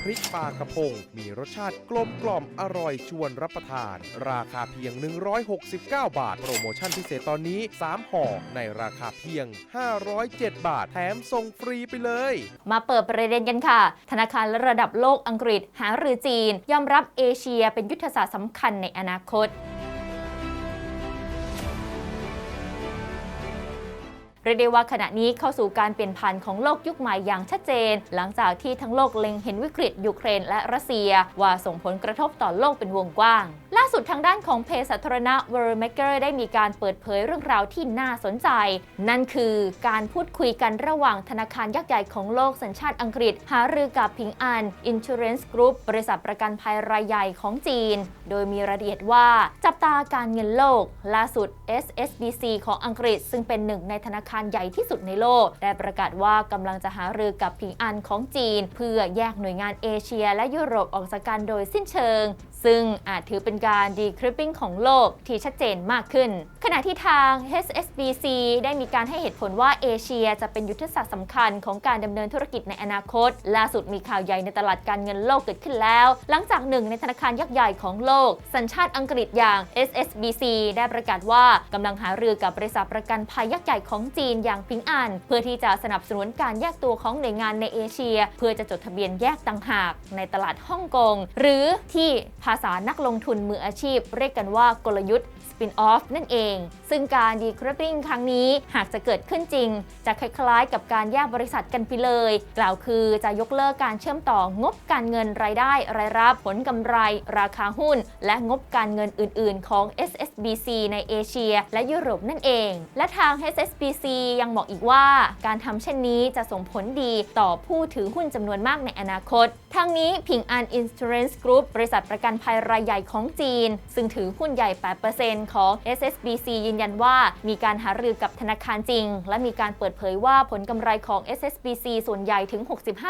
ำพริกปลากระพง มีรสชาติกลมกล่อมอร่อยชวนรับประทาน ราคาเพียง 169 บาท โปรโมชั่นพิเศษตอนนี้ 3 ห่อในราคาเพียง 507 บาท แถมส่งฟรีไปเลย มาเปิดประเด็นกันค่ะ ธนาคารระดับโลกอังกฤษหารือจีน ยอมรับเอเชียเป็นยุทธศาสตร์สำคัญในอนาคต เรียกได้ว่าขณะนี้เข้าสู่การเปลี่ยนผ่านของโลกยุคใหม่อย่างชัดเจน หลังจากที่ทั้งโลกเล็งเห็นวิกฤตยูเครนและรัสเซีย ว่าส่งผลกระทบต่อโลกเป็นวงกว้างล ดทางด้านของเพศสาธารณะ w o r l d m a k e r ได้มีการเปิดเผยเรื่องราวที่น่าสนใจ นั่นคือการพูดคุยกันระหว่างธนาคารยักษ์ใหญ่ของโลกสัญชาติอังกฤษ หารือกับพิงอัน Insurance Group บริษัทประกันภัยรายใหญ่ของจีน โดยมีรายละเอียดว่า จับตาการเงินโลก ล่าสุด SSBC ของอังกฤษ ซึ่งเป็นหนึ่งในธนาคารใหญ่ที่สุดในโลก ได้ประกาศว่ากำลังจะหารือกับพิงอันของจีน เพื่อแยกหน่วยงานเอเชีย และยุโรปออกจากกันโดยสิ้นเชิง ซึ่งอาจถือเป็นการดีคริปปิ้งของโลกที่ชัดเจนมากขึ้น ณะที่ทาง HSBC ได้มีการให้เหตุผลว่าเอเชียจะเป็นยุทธศาสตร์สำคัญของการดำเนินธุรกิจในอนาคต ล่าสุดมีข่าวใหญ่ในตลาดการเงินโลกเกิดขึ้นแล้ว หลังจากหนึ่งในธนาคารยักษ์ใหญ่ของโลก สัญชาติอังกฤษอย่าง SSBC ได้ประกาศว่ากำลังหารือกับบริษัทประกันภัยยักษ์ใหญ่ของจีนอย่างพิงอัน เพื่อที่จะสนับสนุนการแยกตัวของหน่วยงานในเอเชีย เพื่อจะจดทะเบียนแยกต่างหากในตลาดฮ่องกงหรือที่ภาษานักลงทุนมืออาชีพ เรียกกันว่ากลยุทธ์ spin off นั่นเอง ซึ่งการดีคริปปิ้งครั้งนี้หากจะเกิดขึ้นจริง จะคล้ายๆ กับการแยกบริษัทกันไปเลย กล่าวคือจะยกเลิกการเชื่อมต่องบการเงินรายได้รายรับผลกำไร ราคาหุ้น และงบการเงินอื่น ๆ ของ SSBC ในเอเชีย และยุโรปนั่นเอง และทาง HSBC ยังบอกอีกว่า การทำเช่นนี้จะส่งผลดีต่อผู้ถือหุ้นจำนวนมากในอนาคตทางนี้พิงอัน Insurance Group บริษัทประกันภัยรายใหญ่ของจีน ซึ่งถือหุ้นใหญ่ 8%ของ SSBC ยืนยันว่า มีการหารือกับธนาคารจริง และมีการเปิดเผยว่าผลกำไรของ SSBC ส่วนใหญ่ถึง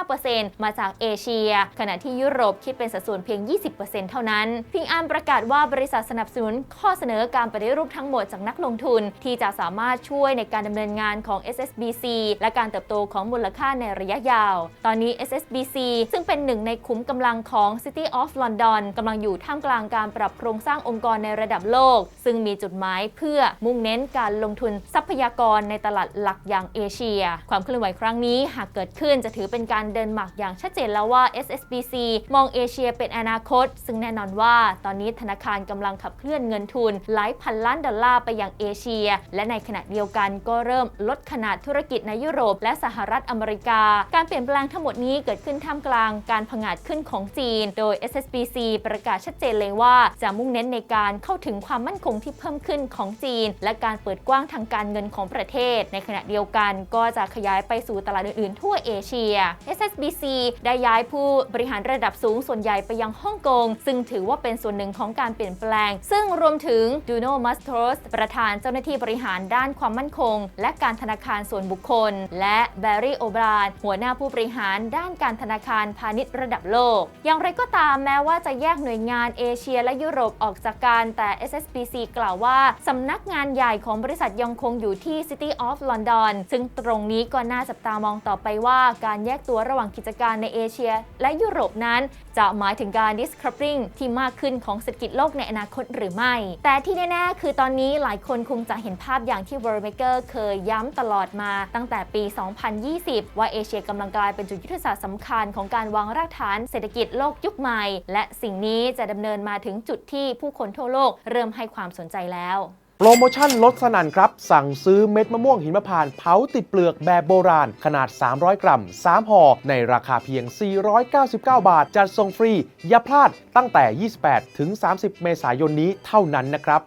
65%มาจากเอเชีย ขณะที่ยุโรปคิดเป็นสัดส่วนเพียง 20%เท่านั้น พิงอันประกาศว่าบริษัทสนับสนุนข้อเสนอการปฏิรูปทั้งหมดจากนักลงทุน ที่จะสามารถช่วยในการดำเนินงานของ SSBC และการเติบโตของมูลค่าในระยะยาว ตอนนี้ SSBC ซึ่งเป็นหนึ่งในคุ้มกำลังของ City of London กำลังอยู่ท่ามกลางการปรับโครงสร้างองค์กรในระดับโลก ซึ่งมีจุดหมายเพื่อมุ่งเน้นการลงทุนทรัพยากรในตลาดหลักอย่างเอเชีย ความเคลื่อนไหวครั้งนี้หากเกิดขึ้นจะถือเป็นการเดินหมากอย่างชัดเจนแล้วว่า SSBC มองเอเชียเป็นอนาคต ซึ่งแน่นอนว่า ตอนนี้ธนาคารกำลังขับเคลื่อนเงินทุนหลายพันล้านดอลลาร์ไปยังเอเชีย และในขณะเดียวกันก็เริ่มลดขนาดธุรกิจในยุโรป และสหรัฐอเมริกา การเปลี่ยนแปลงทั้งหมดนี้เกิดขึ้นท่ามกลางการการผงาดขึ้นของจีน โดย SSBC ประกาศชัดเจนเลยว่า จะมุ่งเน้นในการเข้าถึงความมั่นคงที่เพิ่มขึ้นของจีน และการเปิดกว้างทางการเงินของประเทศ ในขณะเดียวกันก็จะขยายไปสู่ตลาดอื่นๆ ทั่วเอเชีย SSBC ได้ย้ายผู้บริหารระดับสูงส่วนใหญ่ไปยังฮ่องกง ซึ่งถือว่าเป็นส่วนหนึ่งของการเปลี่ยนแปลง ซึ่งรวมถึงดูโนมัสโตรสประธานเจ้าหน้าที่บริหารด้านความมั่นคง และการธนาคารส่วนบุคคล และแบร์รี่โอบรานหัวหน้าผู้บริหารด้านการธนาคารพาณิชย์ระดับโลก อย่างไรก็ตามแม้ว่าจะแยกหน่วยงานเอเชียและยุโรปออกจากกันแต่ SSBC กล่าวว่าสำนักงานใหญ่ของบริษัทยังคงอยู่ที่ City of London ซึ่งตรงนี้ก็น่าจับตามองต่อไปว่าการแยกตัวระหว่างกิจการในเอเชีย และยุโรปนั้น จะหมายถึงการ discoupling ที่มากขึ้นของเศรษฐกิจโลกในอนาคตหรือไม่ แต่ที่แน่ๆ คือตอนนี้หลายคนคงจะเห็นภาพอย่างที่ World Maker เคยย้ำตลอดมาตั้งแต่ปี 2020 ว่าเอเชียกำลังกลายเป็นจุดยุทธศาสตร์สำคัญของการวางรากฐานเศรษฐกิจโลกยุคใหม่ และสิ่งนี้จะดำเนินมาถึงจุดที่ผู้คนทั่วโลกเริ่มให้ความสนใจแล้วโปรโมชั่นลดสนั่นครับ สั่งซื้อเม็ดมะม่วงหิมพานต์เผาติดเปลือกแบบโบราณ ขนาด 300 กรัม 3ห่อในราคาเพียง 499 บาท จัดส่งฟรี อย่าพลาดตั้งแต่ 28 ถึง 30 เมษายนนี้เท่านั้นนะครับ